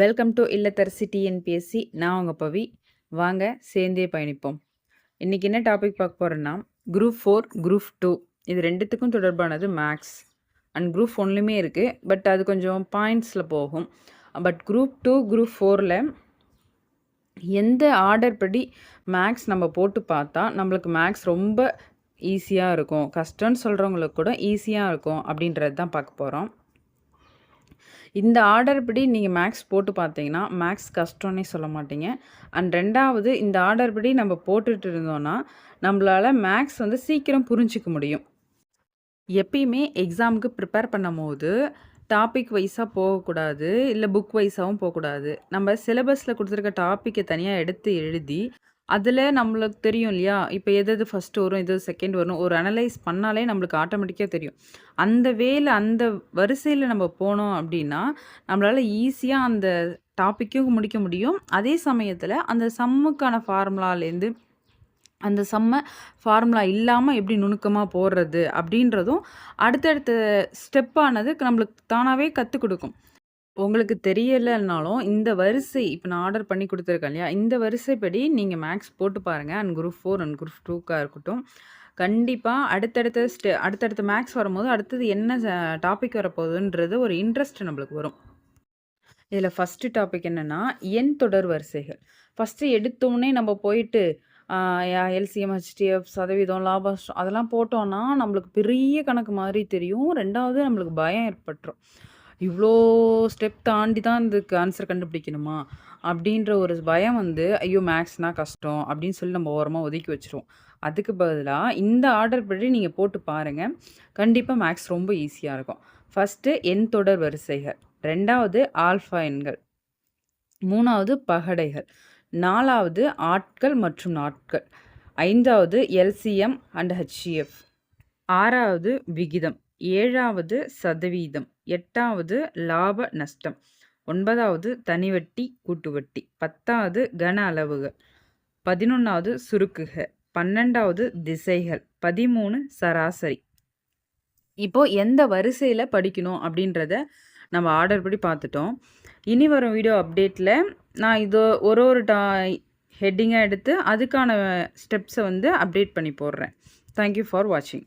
Welcome to இல்லத்தரசி TNPSC நான் உங்கள் பவி. வாங்க சேர்ந்தே பயணிப்போம். இன்றைக்கி என்ன டாபிக் பார்க்க போகிறோன்னா குரூப் ஃபோர் குரூப் டூ இது ரெண்டுத்துக்கும் தொடர்பானது மேக்ஸ் அண்ட் குரூப் ஒன்லையுமே இருக்குது பட் அது கொஞ்சம் பாயிண்ட்ஸில் போகும். பட் குரூப் டூ குரூப் ஃபோரில் எந்த ஆர்டர் படி மேக்ஸ் நம்ம போட்டு பார்த்தா நம்மளுக்கு மேக்ஸ் ரொம்ப ஈஸியாக இருக்கும். கஷ்டம்னு சொல்கிறவங்களுக்கு கூட ஈஸியாக இருக்கும் அப்படின்றது தான் பார்க்க போகிறோம் இந்த ஆர்டர் படி நீங்கள் மேக்ஸ் போட்டு பார்த்தீங்கன்னா மேக்ஸ் கஷ்டம்னே சொல்ல மாட்டீங்க. அண்ட் ரெண்டாவது இந்த ஆர்டர் படி நம்ம போட்டுட்டு இருந்தோன்னா நம்மளால் மேக்ஸ் வந்து சீக்கிரம் புரிஞ்சிக்க முடியும். எப்பயுமே எக்ஸாமுக்கு ப்ரிப்பேர் பண்ணும் போது டாபிக் வைஸாக போகக்கூடாது இல்லை புக் வைஸாகவும் போகக்கூடாது. நம்ம சிலபஸில் கொடுத்துருக்க டாப்பிக்கை தனியாக எடுத்து எழுதி அதில் நம்மளுக்கு தெரியும் இல்லையா? இப்போ எது எது ஃபஸ்ட்டு வரும் எது செகண்ட் வரும் ஒரு அனலைஸ் பண்ணாலே நம்மளுக்கு ஆட்டோமேட்டிக்காக தெரியும். அந்த வேல அந்த வரிசையில் நம்ம போனோம் அப்படின்னா நம்மளால் ஈஸியாக அந்த டாப்பிக்கும் முடிக்க முடியும். அதே சமயத்தில் அந்த சம்முக்கான ஃபார்முலாலேருந்து அந்த செம்ம ஃபார்முலா இல்லாமல் எப்படி நுணுக்கமாக போடுறது அப்படின்றதும் அடுத்தடுத்த ஸ்டெப்பானது நம்மளுக்கு தானாகவே கற்றுக் கொடுக்கும். உங்களுக்கு தெரியலைன்னாலும் இந்த வரிசை இப்போ நான் ஆர்டர் பண்ணி கொடுத்துருக்கேன் இல்லையா? இந்த வரிசைப்படி நீங்கள் மேக்ஸ் போட்டு பாருங்கள் and group four and group டூக்காக இருக்கட்டும். கண்டிப்பாக அடுத்தடுத்த ஸ்டெ அடுத்தடுத்த மேக்ஸ் வரும்போது அடுத்தது என்ன டாபிக் வரப்போகுதுன்றது ஒரு இன்ட்ரெஸ்ட் நம்மளுக்கு வரும். இதில் ஃபஸ்ட்டு டாபிக் என்னென்னா எண் தொடர் வரிசைகள். ஃபஸ்ட்டு எடுத்தோடனே நம்ம போயிட்டு எல்சிஎம் ஹெச்டிஎஃப் சதவீதம் லாபம் அதெல்லாம் போட்டோன்னா நம்மளுக்கு பெரிய கணக்கு மாதிரி தெரியும். ரெண்டாவது நம்மளுக்கு பயம் ஏற்பட்டுரும். இவ்வளோ ஸ்டெப் தாண்டி தான் இதுக்கு ஆன்சர் கண்டுபிடிக்கணுமா? அப்படின்ற ஒரு பயம் வந்து ஐயோ மேக்ஸ்னால் கஷ்டம் அப்படின்னு சொல்லி நம்ம ஓரமாக ஒதுக்கி வச்சுருவோம். அதுக்கு பதிலாக இந்த ஆர்டர் படி நீங்கள் போட்டு பாருங்கள் கண்டிப்பாக மேக்ஸ் ரொம்ப ஈஸியாக இருக்கும். ஃபஸ்ட்டு எண் தொடர் வரிசைகள். ரெண்டாவது ஆல்ஃபா எண்கள். மூணாவது பகடைகள். நாலாவது ஆட்கள் மற்றும் நாட்கள். ஐந்தாவது எல்சிஎம் அண்ட் ஹெச்சிஎஃப் ஆறாவது விகிதம். ஏழாவது சதவீதம். எட்டாவது லாப நஷ்டம். ஒன்பதாவது தனிவட்டி கூட்டுவட்டி பத்தாவது கன அளவுகள். பதினொன்றாவது சுருக்குக பன்னெண்டாவது திசைகள். பதிமூணு சராசரி. இப்போது எந்த வரிசையில் படிக்கணும் அப்படின்றத நம்ம ஆர்டர் படி பார்த்துட்டோம். இனி வரும் வீடியோ அப்டேட்டில் நான் இதோ ஒரு ஒரு டா ஹெட்டிங்காக எடுத்து அதுக்கான ஸ்டெப்ஸை வந்து அப்டேட் பண்ணி போடுறேன். தேங்க்யூ ஃபார் வாட்சிங்